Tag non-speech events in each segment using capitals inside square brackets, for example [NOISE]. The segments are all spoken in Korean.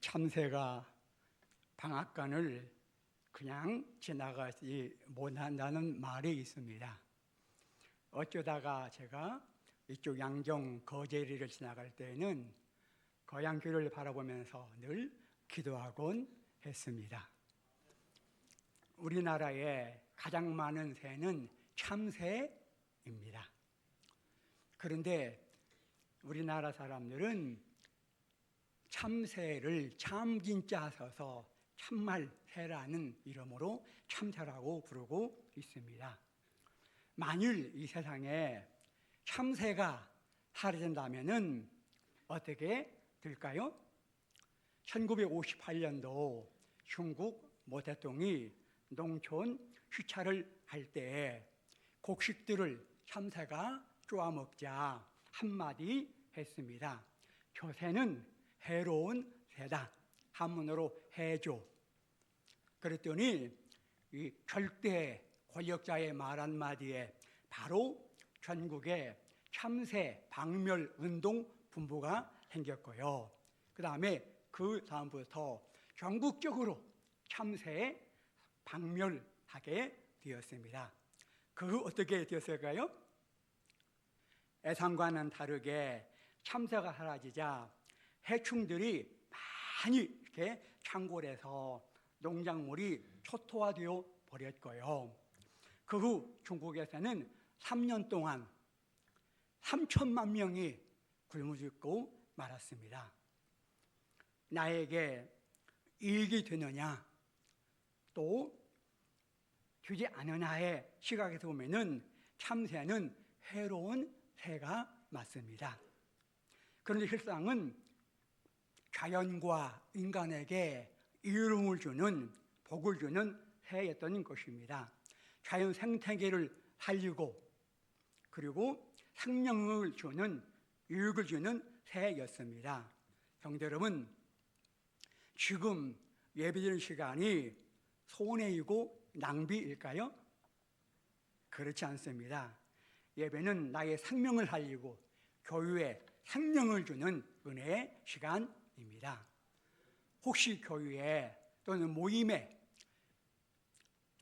참새가 방앗간을 그냥 지나가지 못한다는 말이 있습니다. 어쩌다가 제가 이쪽 양정 거제리를 지나갈 때는 거양교를 바라보면서 늘 기도하곤 했습니다. 우리나라에 가장 많은 새는 참새입니다. 그런데 우리나라 사람들은 참새를 참긴자 써서 참말 새라는 이름으로 참새라고 부르고 있습니다. 만일 이 세상에 참새가 사라진다면은 어떻게 될까요? 1958년도 중국 모 대통령이 농촌 휴차를 할때 곡식들을 참새가 쪼아먹자 한마디 했습니다. 조새는 해로운 새다. 한문으로 해조. 그랬더니 이 절대 권력자의 말 한마디에 바로 전국에 참새 박멸 운동 분부가 생겼고요. 그 다음에 그 다음부터 전국적으로 참새 박멸하게 되었습니다. 그 어떻게 되었을까요? 애상과는 다르게 참새가 사라지자 해충들이 많이 이렇게 창궐해서 농작물이 초토화되어 버렸고요. 그 후 중국에서는 3년 동안 3천만 명이 굶어 죽고 말았습니다. 나에게 이익이 되느냐 또 되지 않으냐의 시각에서 보면은 참새는 해로운 새가 맞습니다. 그런데 실상은 자연과 인간에게 이름을 주는 복을 주는 새였던 것입니다. 자연 생태계를 살리고 그리고 생명을 주는 유익을 주는 새였습니다. 성도 여러분, 지금 예배드리는 시간이 손해이고 낭비일까요? 그렇지 않습니다. 예배는 나의 생명을 살리고 교회에 생명을 주는 은혜의 시간 입니다. 혹시 교회에 또는 모임에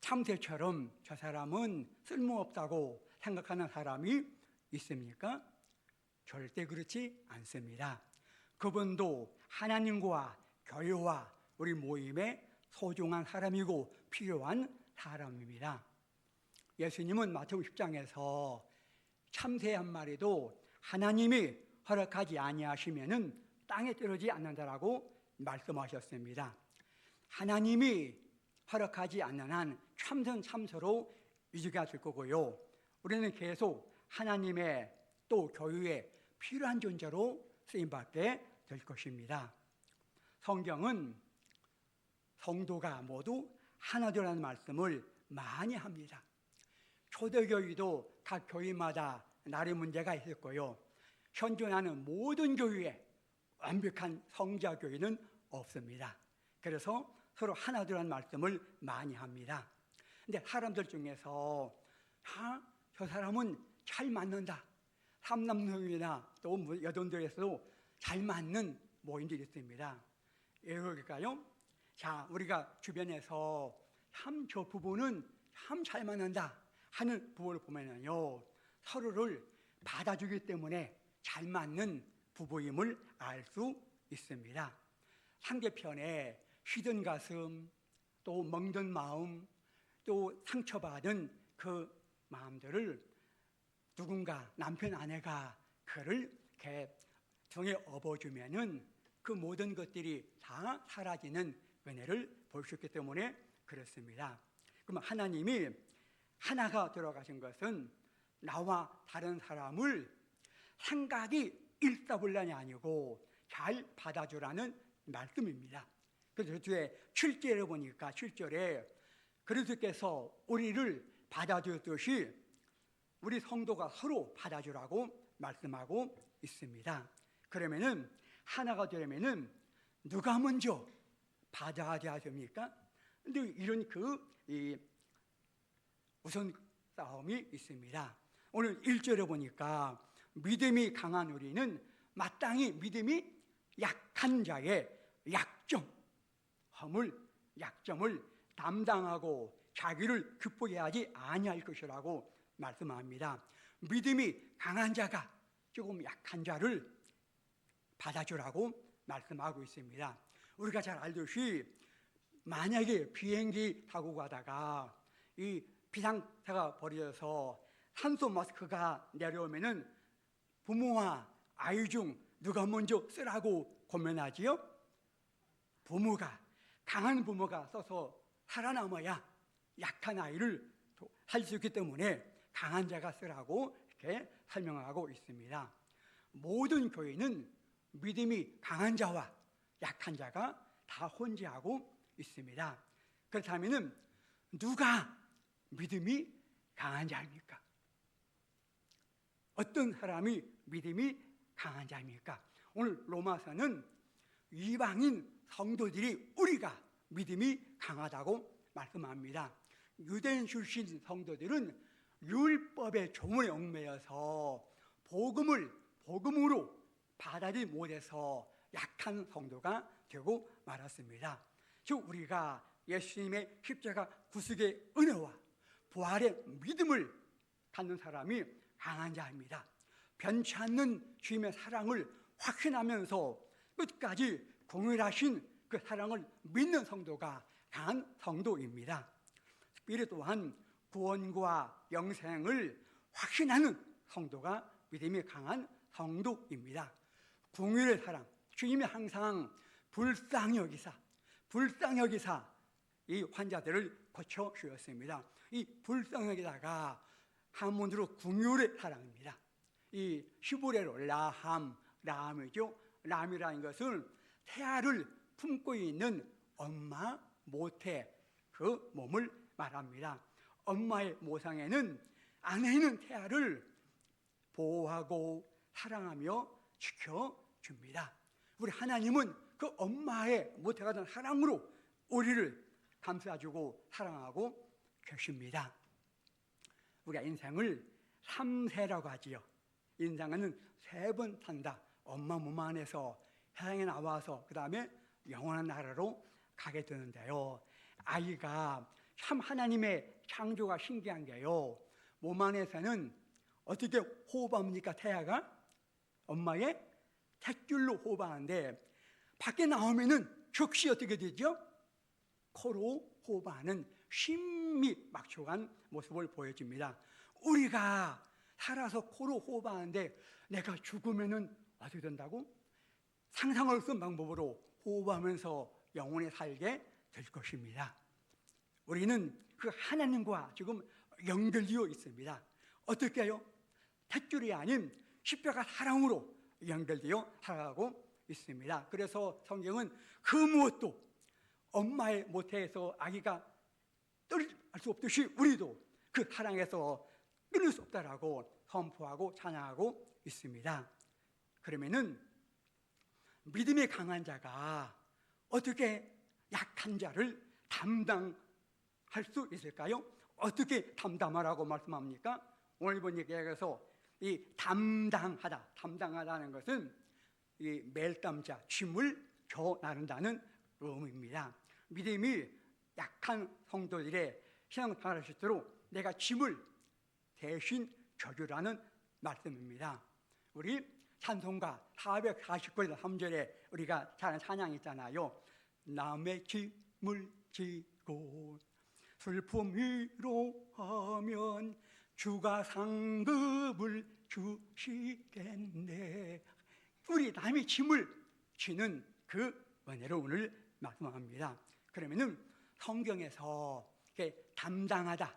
참새처럼 저 사람은 쓸모없다고 생각하는 사람이 있습니까? 절대 그렇지 않습니다. 그분도 하나님과 교회와 우리 모임에 소중한 사람이고 필요한 사람입니다. 예수님은 마태복음 10장에서 참새 한 마리도 하나님이 허락하지 아니하시면은 땅에 떨어지지 않는다라고 말씀하셨습니다. 하나님이 허락하지 않는 한 참선 참소로 유지가 될 거고요. 우리는 계속 하나님의 또 교회에 필요한 존재로 쓰임 받게 될 것입니다. 성경은 성도가 모두 하나 되라는 말씀을 많이 합니다. 초대교회도 각 교회마다 나의 문제가 있었고요. 현존하는 모든 교회에 완벽한 성자 교회는 없습니다. 그래서 서로 하나 되라는 말씀을 많이 합니다. 근데 사람들 중에서 아, 저 사람은 잘 맞는다. 삼남성이나 또 여동들에서도 잘 맞는 모임들이 있습니다. 예를까요? 자, 우리가 주변에서 참 저 부부는 참 잘 맞는다 하는 부부를 보면요. 서로를 받아주기 때문에 잘 맞는 부부임을 알 수 있습니다. 상대편에 쉬든 가슴, 또 멍든 마음, 또 상처받은 그 마음들을 누군가 남편 아내가 그를 이렇게 등에 업어주면은 그 모든 것들이 다 사라지는 은혜를 볼 수 있기 때문에 그렇습니다. 그럼 하나님이 하나가 들어가신 것은 나와 다른 사람을 생각이 일사불란이 아니고 잘 받아주라는 말씀입니다. 그래서 뒤에 7절에 보니까 7절에 그리스도께서 우리를 받아주듯이 우리 성도가 서로 받아주라고 말씀하고 있습니다. 그러면은 하나가 되려면은 누가 먼저 받아야 됩니까? 근데 이런 그 우선 싸움이 있습니다. 오늘 1절에 보니까 믿음이 강한 우리는 마땅히 믿음이 약한 자의 약점, 허물, 약점을 담당하고 자기를 극복해 하지 아니할 것이라고 말씀합니다. 믿음이 강한 자가 조금 약한 자를 받아주라고 말씀하고 있습니다. 우리가 잘 알듯이 만약에 비행기 타고 가다가 이 비상사가 벌어져서 산소 마스크가 내려오면은 부모와 아이 중 누가 먼저 쓰라고 고민하지요? 부모가 강한 부모가 써서 살아남아야 약한 아이를 할 수 있기 때문에 강한 자가 쓰라고 이렇게 설명하고 있습니다. 모든 교회는 믿음이 강한 자와 약한 자가 다 혼재하고 있습니다. 그렇다면 누가 믿음이 강한 자입니까? 어떤 사람이 믿음이 강한 자입니까? 오늘 로마서는 이방인 성도들이 우리가 믿음이 강하다고 말씀합니다. 유대인 출신 성도들은 율법의 조문에 얽매여서 복음을 복음으로 받아들이 못해서 약한 성도가 되고 말았습니다. 즉 우리가 예수님의 십자가 구속의 은혜와 부활의 믿음을 갖는 사람이 강한 자입니다. 변치 않는 주님의 사랑을 확신하면서 끝까지 공일하신 그 사랑을 믿는 성도가 강한 성도입니다. 이리 또한 구원과 영생을 확신하는 성도가 믿음이 강한 성도입니다. 궁율의 사랑, 주님이 항상 불쌍히 여기사, 불쌍히 여기사 이 환자들을 고쳐 주었습니다. 이 불쌍히 여기다가 한문으로 궁율의 사랑입니다. 이 히브리어로 라함, 라함이죠. 람이라는 것은 태아를 품고 있는 엄마 모태 그 몸을 말합니다. 엄마의 모상에는 안에 있는 태아를 보호하고 사랑하며 지켜줍니다. 우리 하나님은 그 엄마의 모태가 된 사랑으로 우리를 감싸주고 사랑하고 계십니다. 우리가 인생을 3세라고 하지요. 인생은 세 번 산다. 엄마 몸 안에서 세상에 나와서 그 다음에 영원한 나라로 가게 되는데요. 아이가 참 하나님의 창조가 신기한 게요. 몸 안에서는 어떻게 호흡합니까? 태아가 엄마의 택줄로 호흡하는데 밖에 나오면은 즉시 어떻게 되죠? 코로 호흡하는 심미 막초간 모습을 보여줍니다. 우리가 살아서 코로 호흡하는데 내가 죽으면은 어떻게 된다고? 상상할 수 없는 방법으로 호흡하면서 영원히 살게 될 것입니다. 우리는 그 하나님과 지금 연결되어 있습니다. 어떻게 해요? 택줄이 아닌 십자가 사랑으로 연결되어 살아가고 있습니다. 그래서 성경은 그 무엇도 엄마의 모태에서 아기가 떨할 수 없듯이 우리도 그 사랑에서 끊을 수 없다라고 선포하고 찬양하고 있습니다. 그러면은 믿음이 강한 자가 어떻게 약한 자를 담당할 수 있을까요? 어떻게 담당하라고 말씀합니까? 오늘 본 얘기에서 이 담당하다, 담당하다는 것은 이 멜담자, 짐을 져 나른다는 의미입니다. 믿음이 약한 성도들의 신앙생활을 할수 있도록 내가 짐을 대신 져주라는 말씀입니다. 우리 찬송가 449절 3절에 우리가 잘 찬양 있잖아요. 남의 짐을 지고 슬픔 위로하면 주가 상급을 주시겠네. 우리 남의 짐을 지는 그 은혜를 오늘 말씀합니다. 그러면은 성경에서 담당하다,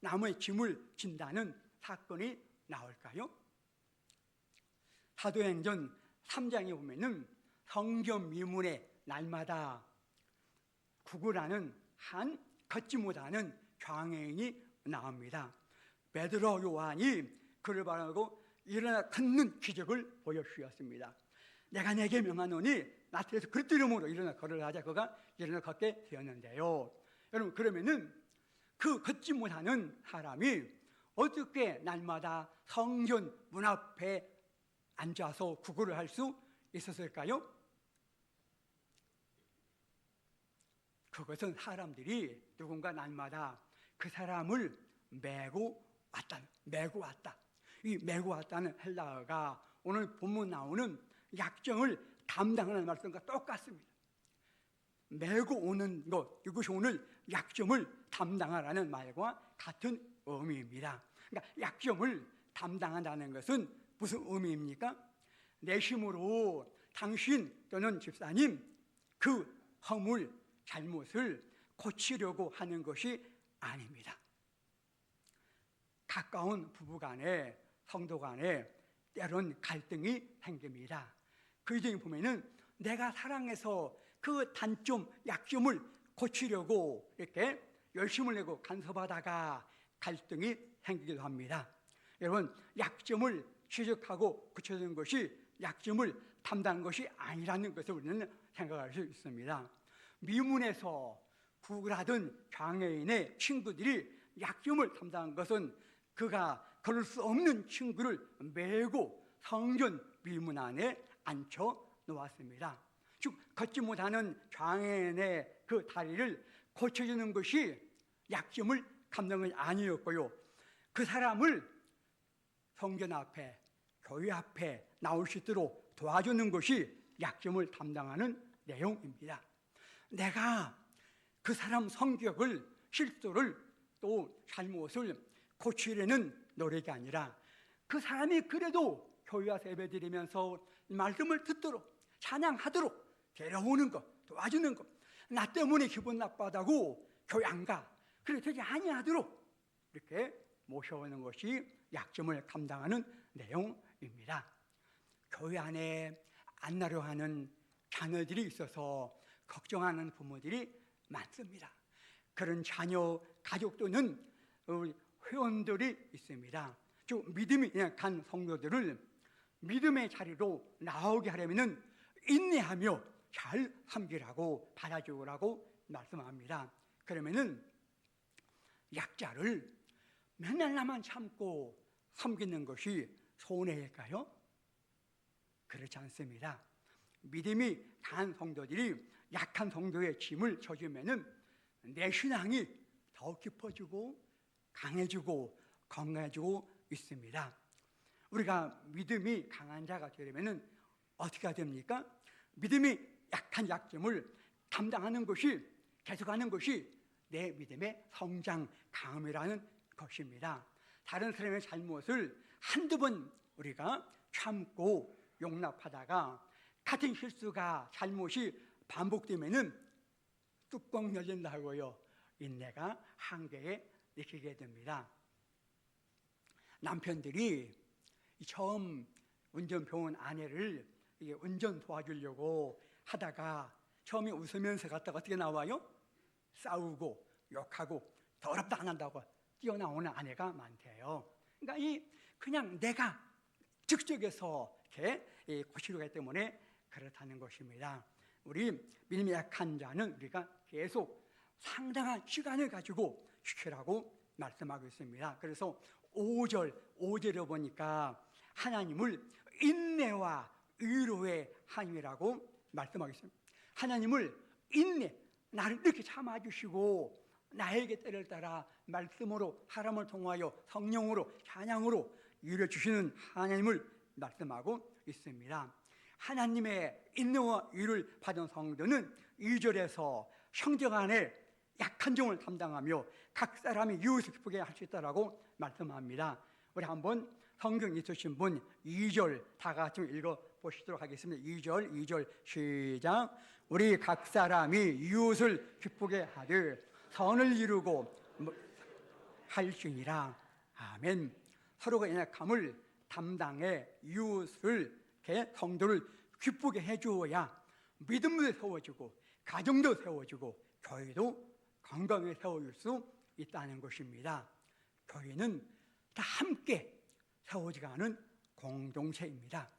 남의 짐을 진다는 사건이 나올까요? 사도행전 3장에 보면은 성경 미문에 날마다 구구라는 한 걷지 못하는 장애인이 나옵니다. 베드로 요한이 그를 바라고 일어나 걷는 기적을 보여주었습니다. 내가 내게 명하노니 나타내서 그리스도 이름으로 일어나 하자 그가 일어나 걷게 되었는데요. 여러분 그러면은 그 걷지 못하는 사람이 어떻게 날마다 성전 문 앞에 앉아서 구걸을 할 수 있었을까요? 그것은 사람들이 누군가 날마다 그 사람을 메고 왔다. 메고 왔다. 이 메고 왔다는 헬라어가 오늘 본문 나오는 약정을 담당하는 말씀과 똑같습니다. 메고 오는 것, 이것이 오늘 약점을 담당하라는 말과 같은 의미입니다. 그러니까 약점을 담당한다는 것은 무슨 의미입니까? 내심으로 당신 또는 집사님 그 허물, 잘못을 고치려고 하는 것이 아닙니다. 가까운 부부 간에 성도 간에 때론 갈등이 생깁니다. 그 중에 보면은 내가 사랑해서 그 단점, 약점을 고치려고 이렇게 열심을 내고 간섭하다가 갈등이 생기기도 합니다. 여러분, 약점을 지적하고 고쳐주는 것이 약점을 담당하는 것이 아니라는 것을 우리는 생각할 수 있습니다. 미문에서 구글하던 장애인의 친구들이 약점을 담당한 것은 그가 걸을 수 없는 친구를 메고 성전 미문 안에 앉혀 놓았습니다. 즉 걷지 못하는 장애인의 그 다리를 고쳐주는 것이 약점을 감당은 아니었고요. 그 사람을 성전 앞에 교회 앞에 나올 수 있도록 도와주는 것이 약점을 담당하는 내용입니다. 내가 그 사람 성격을 실수를 또 잘못을 고치려는 노력이 아니라 그 사람이 그래도 교회 와서 예배 드리면서 말씀을 듣도록 찬양하도록 데려오는 것, 도와주는 것. 나 때문에 기분 나빠다고 교회 안 가. 그래 되지 아니하도록 이렇게 모셔오는 것이 약점을 감당하는 내용입니다. 교회 안에 안 나려 하는 자녀들이 있어서 걱정하는 부모들이 많습니다. 그런 자녀, 가족 또는 회원들이 있습니다. 좀 믿음이 간 성도들을 믿음의 자리로 나오게 하려면 인내하며 잘 섬기라고 받아주라고 말씀합니다. 그러면은 약자를 맨날 나만 참고 섬기는 것이 손해일까요? 그렇지 않습니다. 믿음이 강한 성도들이 약한 성도의 짐을 져주면은 내 신앙이 더 깊어지고 강해지고 건강해지고 있습니다. 우리가 믿음이 강한 자가 되려면은 어떻게 됩니까? 믿음이 약한 약점을 담당하는 것이 계속하는 것이 내 믿음의 성장 강함이라는 것입니다. 다른 사람의 잘못을 한두 번 우리가 참고 용납하다가 같은 실수가 잘못이 반복되면은 뚜껑 열린다고요. 인내가 한계에 느끼게 됩니다. 남편들이 처음 운전 배운 아내를 운전 도와주려고 하다가 처음에 웃으면서 갔다가 어떻게 나와요? 싸우고 욕하고 더럽다 안 한다고 뛰어나오는 아내가 많대요. 그러니까 이 그냥 내가 즉적에서 이렇게 고치려고 하기 때문에 그렇다는 것입니다. 우리 믿음이 약한 자는 우리가 계속 상당한 시간을 가지고 지키라고 말씀하고 있습니다. 그래서 5절, 5절에 보니까 하나님을 인내와 위로의 하나님이라고 말씀하고 있습니다. 하나님을 인내, 나를 이렇게 참아주시고 나에게 때를 따라 말씀으로 사람을 통하여 성령으로 찬양으로 위로 주시는 하나님을 말씀하고 있습니다. 하나님의 인내와 위를 받은 성도는 2절에서 형제 간에 약한 점을 담당하며 각 사람이 이웃을 기쁘게 할 수 있다라고 말씀합니다. 우리 한번 성경 있으신 분 2절 다 같이 읽어 보시도록 하겠습니다. 2절, 2절 시작. 우리 각 사람이 이웃을 기쁘게 하되 선을 이루고 할지니라. 아멘. 서로가 연약함을 담당해 이웃을 개 성도를 기쁘게 해주어야 믿음도 세워지고 가정도 세워지고 교회도 건강하게 세워질 수 있다는 것입니다. 교회는 다 함께 세워지가는 공동체입니다.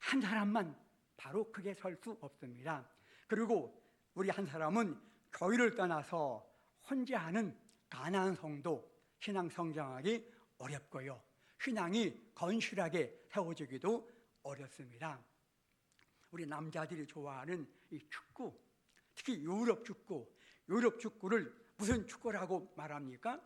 한 사람만 바로 크게 설 수 없습니다. 그리고 우리 한 사람은 교회를 떠나서 혼자 하는 가난한 성도 신앙 성장하기 어렵고요. 신앙이 건실하게 세워지기도 어렵습니다. 우리 남자들이 좋아하는 이 축구, 특히 유럽 축구, 유럽 축구를 무슨 축구라고 말합니까?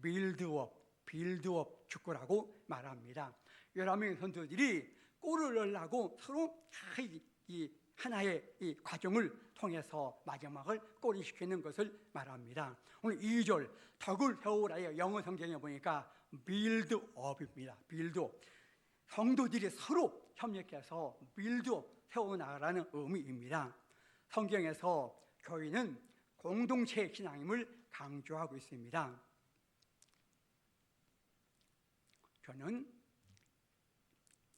빌드업, 빌드업 축구라고 말합니다. 11명의 선수들이 골을 넣으려고 서로 다 이, 이 하나의 이 과정을 통해서 마지막을 골이 시키는 것을 말합니다. 오늘 2절 덕을 세우라의 영어 성경에 보니까 빌드업입니다. 빌드업. 성도들이 서로 협력해서 빌드업 세워나가라는 의미입니다. 성경에서 교회는 공동체 신앙임을 강조하고 있습니다. 저는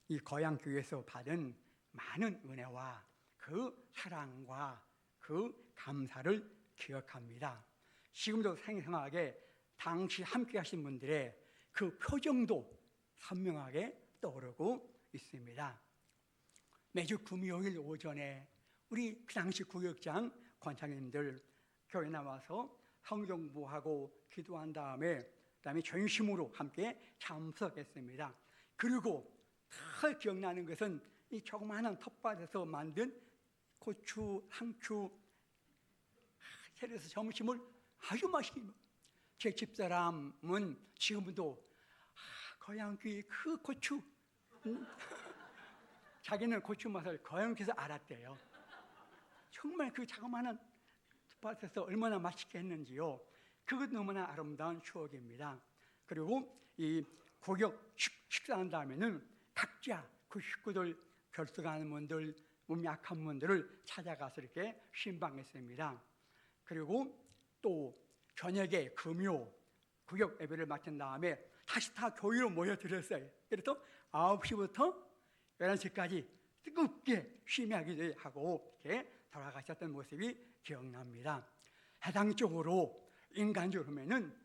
이 거양 교회에서 받은 많은 은혜와 그 사랑과 그 감사를 기억합니다. 지금도 생생하게 당시 함께 하신 분들의 그 표정도 선명하게 떠오르고 있습니다. 매주 금요일 오전에 우리 그 당시 구역장 권장님들 교회 나와서 성경부하고 기도한 다음에 그다음에 전심으로 함께 참석했습니다. 그리고 다 기억나는 것은 이 조그마한 텃밭에서 만든 고추, 상추, 세려서 점심을 아주 맛있게 먹. 제 집사람은 지금도 아, 거양귀 그 고추, 음? [LAUGHS] 자기는 고추 맛을 거양귀에서 알았대요. 정말 그 자그마한 텃밭에서 얼마나 맛있게 했는지요. 그것 너무나 아름다운 추억입니다. 그리고 이 고격 식사한 다음에는 각자 그 식구들 결석하는 분들, 몸이 약한 분들을 찾아가서 이렇게 신방했습니다. 그리고 또 저녁에 금요 구역 예배를 마친 다음에 다시 다 교회로 모여들었어요. 그래서 9시부터 11시까지 뜨겁게 심야기도 하고 이렇게 돌아가셨던 모습이 기억납니다. 해당적으로 인간적으로 보면은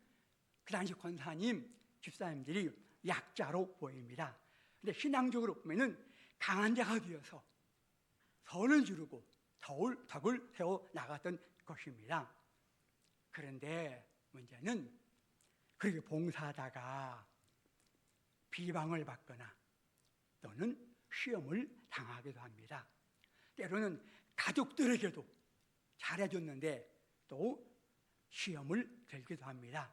그 당시 권사님, 집사님들이 약자로 보입니다. 근데 신앙적으로 보면은 강한 자가 되어서 선을 지르고 덕을, 덕을 세워 나갔던 것입니다. 그런데 문제는 그렇게 봉사하다가 비방을 받거나 또는 시험을 당하기도 합니다. 때로는 가족들에게도 잘해줬는데 또 시험을 들기도 합니다.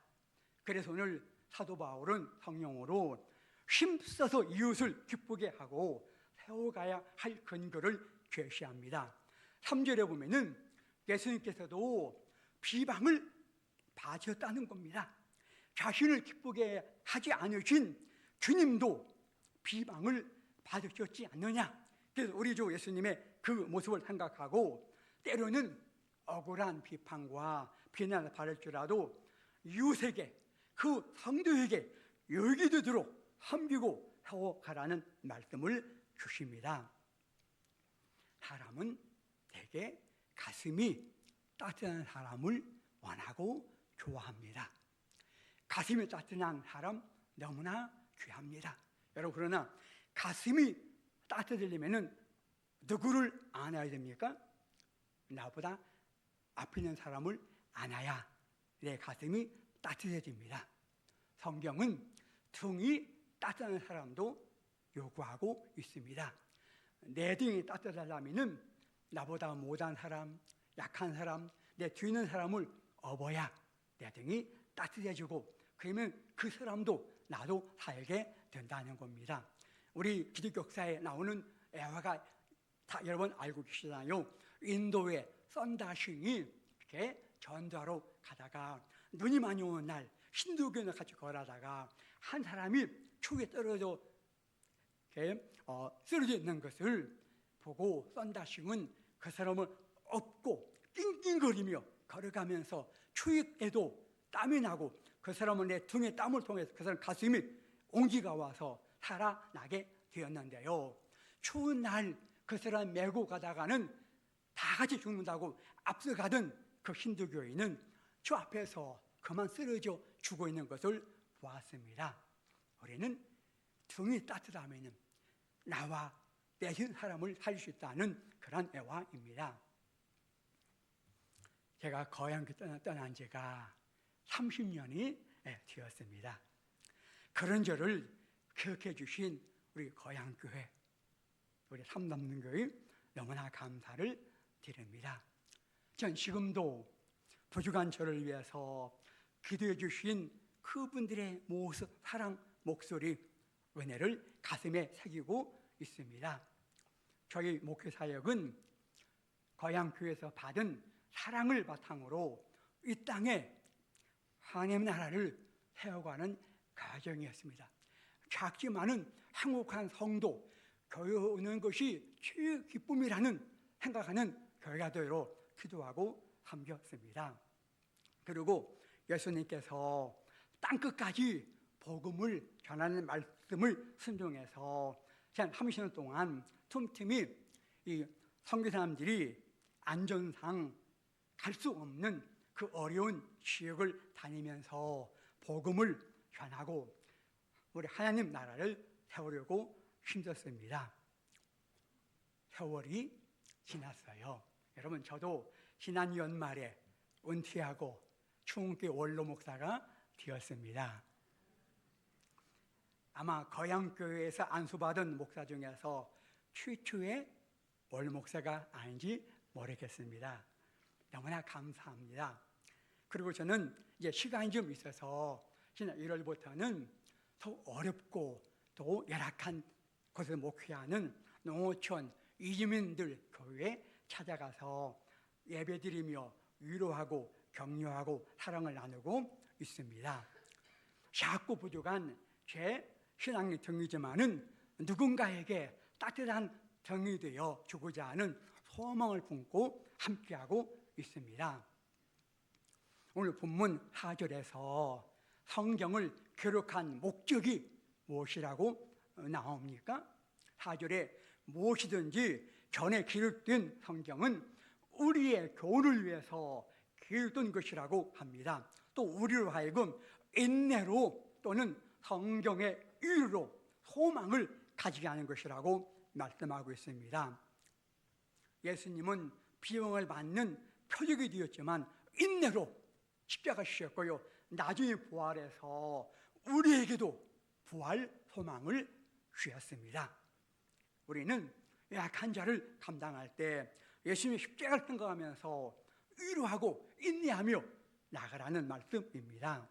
그래서 오늘 사도 바울은 성령으로 힘써서 이웃을 기쁘게 하고 세워가야 할 근거를 제시합니다. 3절에 보면은 예수님께서도 비방을 받으셨다는 겁니다. 자신을 기쁘게 하지 않으신 주님도 비방을 받으셨지 않느냐. 그래서 우리 주 예수님의 그 모습을 생각하고 때로는 억울한 비판과 비난을 받을지라도 이웃에게 그 성도에게 열기 되도록 섬기고 해가라는 말씀을 주십니다. 사람은 대개 가슴이 따뜻한 사람을 원하고 좋아합니다. 가슴이 따뜻한 사람 너무나 귀합니다. 여러분 그러나 가슴이 따뜻해지려면 누구를 안아야 됩니까? 나보다 앞에 있는 사람을 안아야 내 가슴이 따뜻해집니다. 성경은 등이 따뜻한 사람도 요구하고 있습니다. 내 등이 따뜻하려면 나보다 못한 사람, 약한 사람, 내 뒤에 있는 사람을 업어야 내 등이 따뜻해지고 그러면 그 사람도 나도 살게 된다는 겁니다. 우리 기독교사에 나오는 애화가 다 여러분 알고 계시잖아요. 인도의 썬다싱이 이렇게 전도하러 가다가 눈이 많이 오는 날 신두교는 같이 걸어다가 한 사람이 축에 떨어져 이렇게 어, 쓰러져 있는 것을 보고 썬다싱은 그 사람을 업고 낑낑거리며 걸어가면서 추위에도 땀이 나고 그 사람은 내 등에 땀을 통해서 그 사람 가슴이 온기가 와서 살아나게 되었는데요. 추운 날 그 사람 메고 가다가는 다 같이 죽는다고 앞서가던 그 힌두교인은 저 앞에서 그만 쓰러져 죽어 있는 것을 보았습니다. 우리는 등이 따뜻하면 나와 내신 사람을 살릴 수 있다는 그런 애화입니다. 제가 거양 떠난 지가 30년이 되었습니다. 그런 저를 기억해 주신 우리 거양교회, 우리 삼남교회 너무나 감사를 드립니다. 전 지금도 부족한 저를 위해서 기도해 주신 그분들의 모습, 사랑, 목소리, 은혜를 가슴에 새기고 있습니다. 저희 목회 사역은 거양교회에서 받은 사랑을 바탕으로 이 땅에 하나님 나라를 세워가는 과정이었습니다. 작지만은 행복한 성도, 교회 오는 것이 최의 기쁨이라는 생각하는 되도록 기도하고 섬겼습니다. 그리고 예수님께서 땅 끝까지 복음을 전하는 말씀을 순종해서 한 30년 동안 틈틈이 이 선교 사람들이 안전상 갈 수 없는 그 어려운 지역을 다니면서 복음을 전하고 우리 하나님 나라를 세우려고 힘썼습니다. 세월이 지났어요. 여러분 저도 지난 연말에 은퇴하고 충계 원로 목사가 되었습니다. 아마 거양교회에서 안수받은 목사 중에서 최초의 월 목사가 아닌지 모르겠습니다. 너무나 감사합니다. 그리고 저는 이제 시간이 좀 있어서 지난 1월부터는 더 어렵고 또 열악한 곳을 목회하는 농어촌 이주민들 교회에 찾아가서 예배드리며 위로하고 격려하고 사랑을 나누고 있습니다. 작고 부족한 제 신앙의 등이지만은 누군가에게 따뜻한 등이 되어 주고자 하는 소망을 품고 함께하고 있습니다. 오늘 본문 4절에서 성경을 기록한 목적이 무엇이라고 나옵니까? 4절에 무엇이든지 전에 기록된 성경은 우리의 교훈을 위해서 기록된 것이라고 합니다. 또 우리로 하여금 인내로 또는 성경의 이유로 소망을 가지게 하는 것이라고 말씀하고 있습니다. 예수님은 비용을 받는 표적이 되었지만 인내로 십자가 지셨고요. 나중에 부활해서 우리에게도 부활 소망을 주셨습니다. 우리는 약한 자를 감당할 때 예수님의 십자가를 생각하면서 위로하고 인내하며 나가라는 말씀입니다.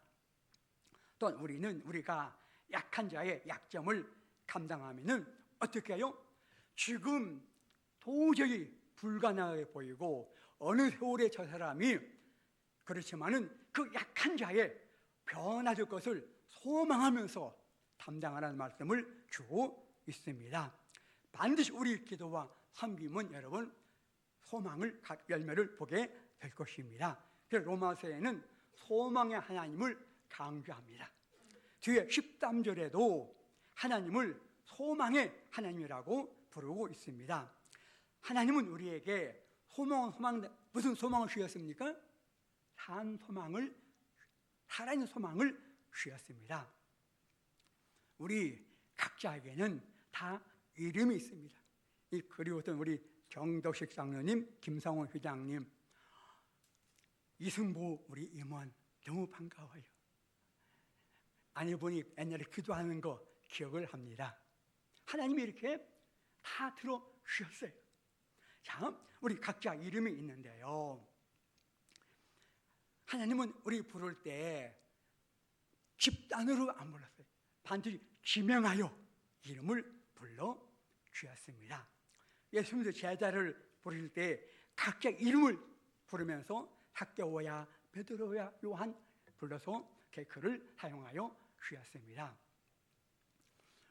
또 우리는 우리가 약한 자의 약점을 감당하면은 어떻게 해요? 지금 도저히 불가능하게 보이고 어느 세월에 저 사람이 그렇지만은 그 약한 자의 변화될 것을 소망하면서 담당하라는 말씀을 주고 있습니다. 반드시 우리 기도와 섬김은 여러분 소망을 열매를 보게 될 것입니다. 그래서 로마서에는 소망의 하나님을 강조합니다. 뒤에 13절에도 하나님을 소망의 하나님이라고 부르고 있습니다. 하나님은 우리에게 소망, 소망, 무슨 소망을 주셨습니까? 산 소망을, 살아있는 소망을 주셨습니다. 우리 각자에게는 다 이름이 있습니다. 이 그리웠던 우리 정덕식 장로님, 김성호 회장님, 이승보 우리 임원 너무 반가워요. 아내분이 옛날에 기도하는 거 기억을 합니다. 하나님이 이렇게 다 들어주셨어요. 자, 우리 각자 이름이 있는데요. 하나님은 우리 부를 때 집단으로 안 불렀어요. 반드시 지명하여 이름을 불러 주셨습니다. 예수님도 제자를 부를 때 각자 이름을 부르면서 학교야 베드로야 요한 불러서 그를 사용하여 주셨습니다.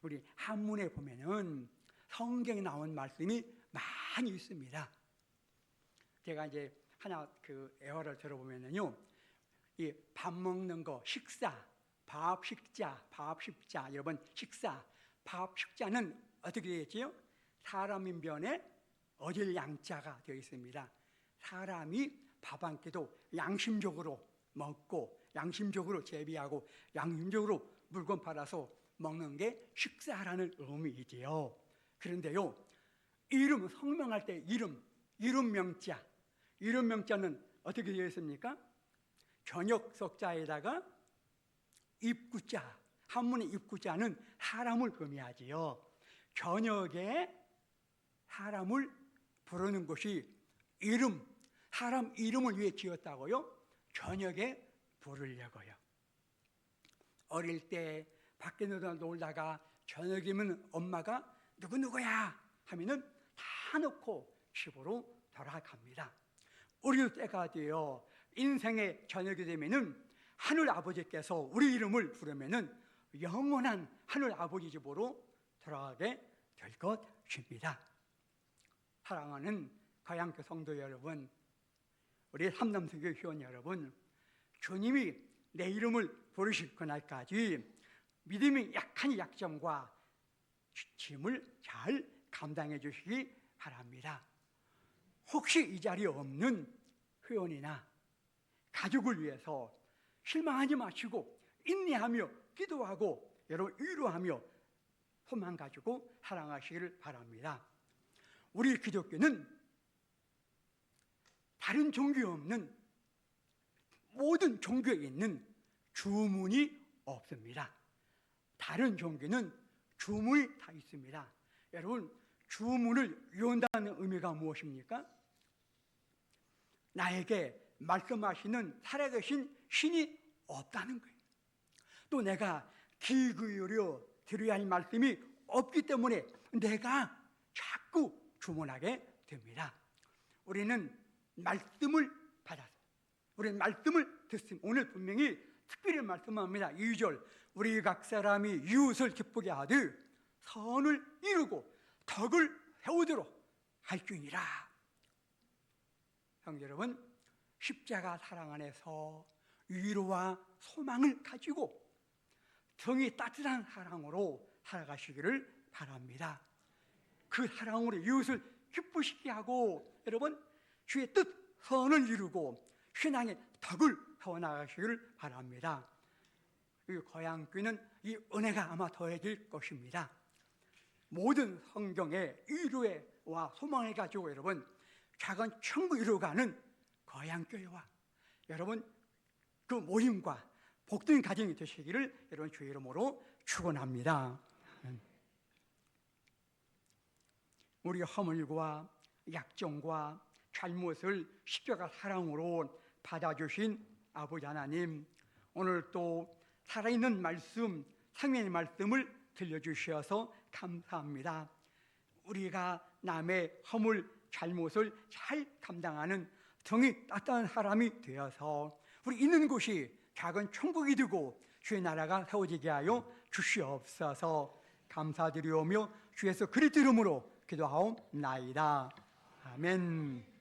우리 한문에 보면은 성경에 나온 말씀이 많이 있습니다. 제가 이제 하나 그 애화를 들어보면은요, 이 밥 먹는 거 식사, 밥 식자, 밥 식자 여러분 식사, 밥 식자는 어떻게 되겠지요? 사람인 변에 어질 양자가 되어 있습니다. 사람이 밥 한 끼도 양심적으로 먹고 양심적으로 재배하고 양심적으로 물건 팔아서 먹는 게 식사라는 의미이지요. 그런데요, 이름 성명할 때 이름 이름 명자 이름 명자는 어떻게 되어 있습니까? 전역 석자에다가 입구자 한문의 입구자는 사람을 의미하지요. 저녁에 사람을 부르는 것이 이름 사람 이름을 위해 지었다고요? 저녁에 부르려고요. 어릴 때 밖에 놀다 놀다가 저녁이면 엄마가 누구 누구야 하면은 다 놓고 집으로 돌아갑니다. 우리도 때가 되어 인생의 저녁이 되면은 하늘 아버지께서 우리 이름을 부르면은 영원한 하늘 아버지 집으로 돌아가게 될 것입니다. 사랑하는 가양교 성도 여러분, 우리 삼남성교 회원 여러분, 주님이 내 이름을 부르실 그날까지 믿음의 약한 약점과 짐을 잘 감당해 주시기 바랍니다. 혹시 이 자리에 없는 회원이나 가족을 위해서 실망하지 마시고 인내하며 기도하고 여러분 위로하며 소망 가지고 사랑하시기를 바랍니다. 우리 기독교는 다른 종교에 없는 모든 종교에 있는 주문이 없습니다. 다른 종교는 주문이 다 있습니다. 여러분, 주문을 외운다는 의미가 무엇입니까? 나에게 말씀하시는 살아계신 신이 없다는 거예요. 또 내가 귀 기울여 들어야 할 말씀이 없기 때문에 내가 자꾸 주문하게 됩니다. 우리는 말씀을 받아서 우리는 말씀을 듣습니다. 오늘 분명히 특별히 말씀합니다. 2절 우리 각 사람이 이웃을 기쁘게 하듯 선을 이루고 덕을 세우도록 할줄이라 형제 여러분 십자가 사랑 안에서 위로와 소망을 가지고 정이 따뜻한 사랑으로 살아가시기를 바랍니다. 그 사랑으로 이웃을 기쁘시게 하고 여러분 주의 뜻 선을 이루고 신앙의 덕을 세워나가시기를 바랍니다. 이 고향교는 이 은혜가 아마 더해질 것입니다. 모든 성경의 위로와 소망을 가지고 여러분 작은 천국 이루어가는 고향교회와 여러분 그 모임과 복된 가정이 되시기를 여러분 주의 이름으로 축원합니다. 우리 허물과 약점과 잘못을 십자가 사랑으로 받아주신 아버지 하나님 오늘 또 살아있는 말씀 상면의 말씀을 들려주셔서 감사합니다. 우리가 남의 허물 잘못을 잘 감당하는 정이 따뜻한 사람이 되어서 우리 있는 곳이 작은 천국이 되고 주의 나라가 세워지게 하여 주시옵소서 감사드리오며 주에서 그리스도 이름으로 기도하옵나이다. 아멘.